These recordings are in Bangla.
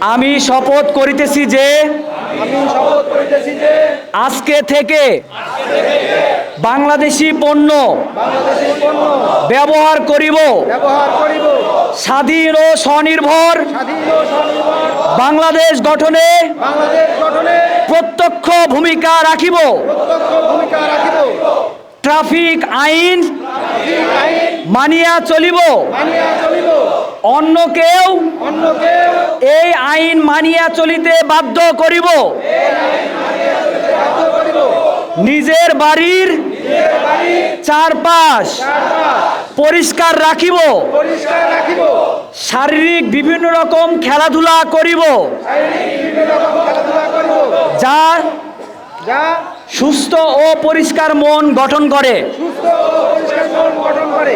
আমি শপথ করিতেছি যে আজকে থেকে বাংলাদেশি পণ্য ব্যবহার করিব। স্বাধীন ও স্বনির্ভর বাংলাদেশ গঠনে প্রত্যক্ষ ভূমিকা রাখিব। ট্রাফিক আইন মানিয়া চলিব। মানিয়া চলিব। অন্য কেউ এই আইন মানিয়া চলিতে বাধ্য করিব। নিজের বাড়ির চারপাশ পরিষ্কার রাখিব। শারীরিক বিভিন্ন রকম খেলাধুলা করিব। যা সুস্থ ও পরিষ্কার মন গঠন করে সুস্থ ও পরিষ্কার মন গঠন করে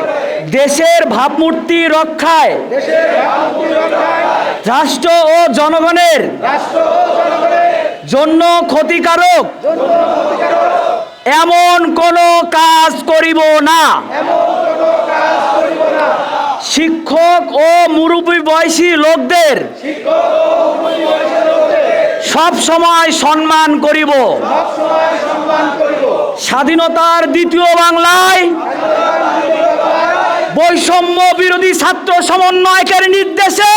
দেশের ভাবমূর্তি রক্ষায় দেশের ভাবমূর্তি রক্ষায় রাষ্ট্র ও জনগণের রাষ্ট্র ও জনগণের জন্য ক্ষতিকারক জন্য ক্ষতিকারক। এমন কোনো কাজ করিব না। এমন কোনো কাজ করিব না। শিক্ষক ও মুরব্বী বয়সী লোকদের শিক্ষক ও পরিবেশের লোকদের সব সময় সম্মান করিব। সব সময় সম্মান করিব। স্বাধীনতার দ্বিতীয় বাংলায় বৈষম্য বিরোধী ছাত্র সমন্বয়কের নির্দেশে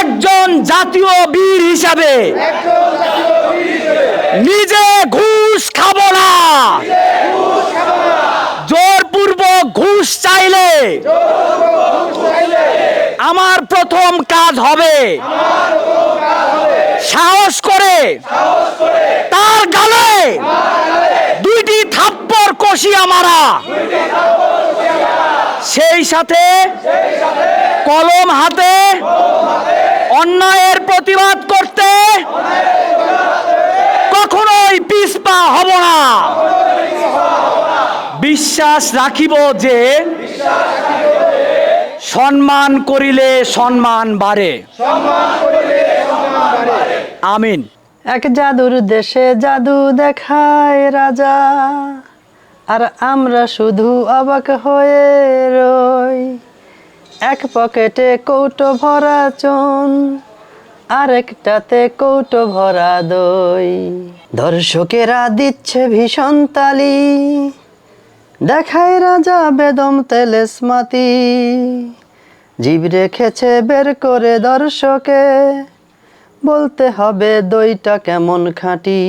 একজন জাতীয় বীর হিসাবে নিজে ঘুষ খাব না। জোরপূর্বক ঘুষ চাইলে আমার প্রথম কাজ হবে সাহস করে তার গালে কষিয়া মারা সেই সাথে কলম হাতে অন্যায়ের প্রতিবাদ করতে কখনোই পিছপা হব না। বিশ্বাস রাখিব যে সম্মান করিলে সম্মান বাড়ে। আমিন। এক জাদুর দেশে জাদু দেখায় রাজা। আর আমরা শুধু অবাক হয়ে রই। এক পকেটে কৌটো ভরা চুন, আরেকটাতে কৌটো ভরা দই। দর্শকেরা দিচ্ছে ভীষণ তালি, দেখায় রাজা বেদম তেলেসমাতি। জীব রেখেছে বের করে দর্শকে, বলতে হবে দইটা কেমন খাঁটি।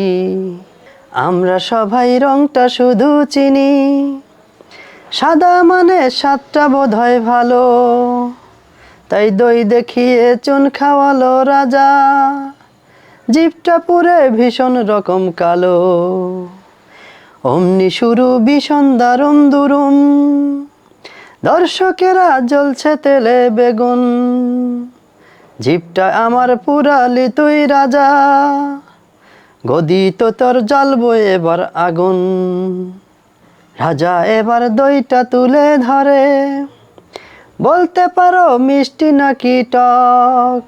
আমরা সবাই রংটা শুধু চিনি। সাদা মানে স্বাদটা বোধ হয় ভালো। তাই দই দেখিয়ে চুন খাওয়ালো রাজা। জিপটা পুরে ভীষণ রকম কালো। অমনি শুরু ভীষণ দারুম দুরুম। দর্শকেরা জ্বলছে তেলে বেগুন। জিপটা আমার পুরালি তুই রাজা। গদি তো তোর জ্বলবো এবার আগুন। রাজা এবার দইটা তুলে ধরে। বলতে পারো মিষ্টি নাকি টক?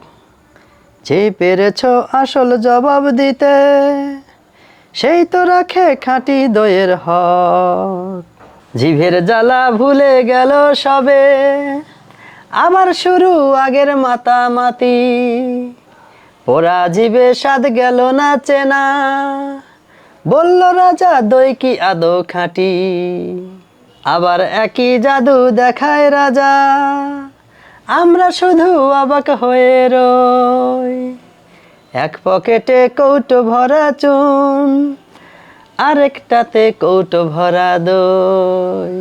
যে পেরেছ আসল জবাব দিতে, সেই তো রাখে খাঁটি দইয়ের হক। জিভের জ্বালা ভুলে গেল সবে আবার শুরু আগের মাতামাতি। ওরা জীবে স্বাদ গেল না চেনা। বলল, রাজা, দই কি আদৌ খাঁটি? আবার একই জাদু দেখায় রাজা। আমরা শুধু অবাক হয়ে রই। এক পকেটে কৌটো ভরা চুন, আরেকটাতে কৌটো ভরা দই।